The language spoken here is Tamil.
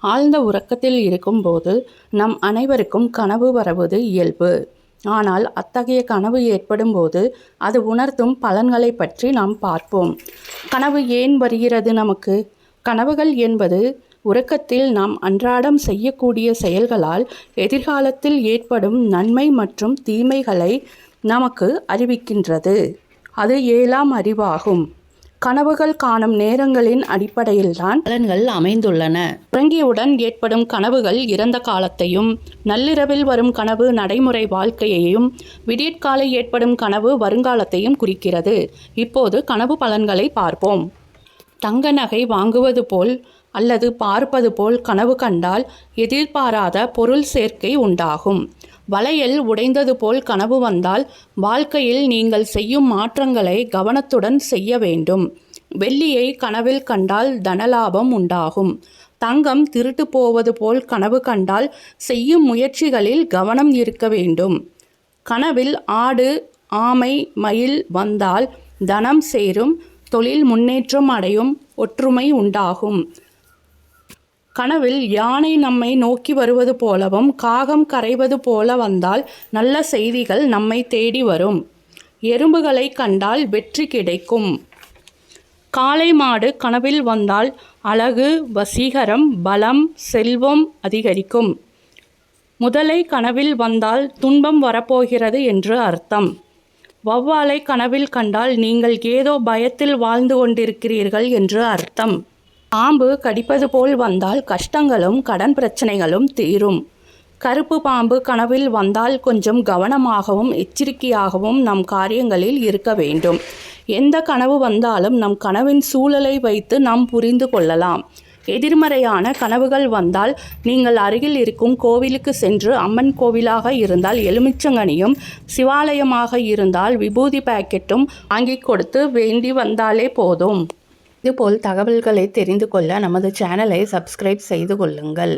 ஆழ்ந்த உறக்கத்தில் இருக்கும்போது நம் அனைவருக்கும் கனவு வரவது இயல்பு. ஆனால் அத்தகைய கனவு ஏற்படும்போது அது உணர்த்தும் பலன்களை பற்றி நாம் பார்ப்போம். கனவு ஏன் வருகிறது நமக்கு? கனவுகள் என்பது உறக்கத்தில் நாம் அன்றாடம் செய்யக்கூடிய செயல்களால் எதிர்காலத்தில் ஏற்படும் நன்மை மற்றும் தீமைகளை நமக்கு அறிவிக்கின்றது. அது ஏழாம் அறிவாகும். கனவுகள் காணும் நேரங்களின் அடிப்படையில்தான் பலன்கள் அமைந்துள்ளன. உறங்கியவுடன் ஏற்படும் கனவுகள் இறந்த காலத்தையும் நள்ளிரவில் வரும் கனவு நடைமுறை வாழ்க்கையையும் விடியற்காலை ஏற்படும் கனவு வருங்காலத்தையும் குறிக்கிறது. இப்போது கனவு பலன்களை பார்ப்போம். தங்க நகை வாங்குவது போல் அல்லது பார்ப்பது போல் கனவு கண்டால் எதிர்பாராத பொருள் சேர்க்கை உண்டாகும். வளையல் உடைந்தது போல் கனவு வந்தால் வாழ்க்கையில் நீங்கள் செய்யும் மாற்றங்களை கவனத்துடன் செய்ய வேண்டும். வெள்ளியை கனவில் கண்டால் தனலாபம் உண்டாகும். தங்கம் திருட்டு போவது போல் கனவு கண்டால் செய்யும் முயற்சிகளில் கவனம் இருக்க வேண்டும். கனவில் ஆடு ஆமை மயில் வந்தால் தனம் சேரும் தொழில் முன்னேற்றம் அடையும் ஒற்றுமை உண்டாகும். கனவில் யானை நம்மை நோக்கி வருவது போலவும் காகம் கரைவது போல வந்தால் நல்ல செய்திகள் நம்மை தேடி வரும். எறும்புகளை கண்டால் வெற்றி கிடைக்கும். காளை மாடு கனவில் வந்தால் அழகு வசீகரம் பலம் செல்வம் அதிகரிக்கும். முதலை கனவில் வந்தால் துன்பம் வரப்போகிறது என்று அர்த்தம். வௌவாலை கனவில் கண்டால் நீங்கள் ஏதோ பயத்தில் வாழ்ந்து கொண்டிருக்கிறீர்கள் என்று அர்த்தம். பாம்பு கடிப்பது போல் வந்தால் கஷ்டங்களும் கடன் பிரச்சனைகளும் தீரும். கருப்பு பாம்பு கனவில் வந்தால் கொஞ்சம் கவனமாகவும் எச்சரிக்கையாகவும் நம் காரியங்களில் இருக்க வேண்டும். எந்த கனவு வந்தாலும் நம் கனவின் சூழலை வைத்து நாம் புரிந்து கொள்ளலாம். எதிர்மறையான கனவுகள் வந்தால் நீங்கள் அருகில் இருக்கும் கோவிலுக்கு சென்று அம்மன் கோவிலாக இருந்தால் எலுமிச்சங்கனியும் சிவாலயமாக இருந்தால் விபூதி பாக்கெட்டும் வாங்கி கொடுத்து வேண்டி வந்தாலே போதும். இதுபோல் தகவல்களை தெரிந்து கொள்ள நமது சேனலை சப்ஸ்கிரைப் செய்து கொள்ளுங்கள்.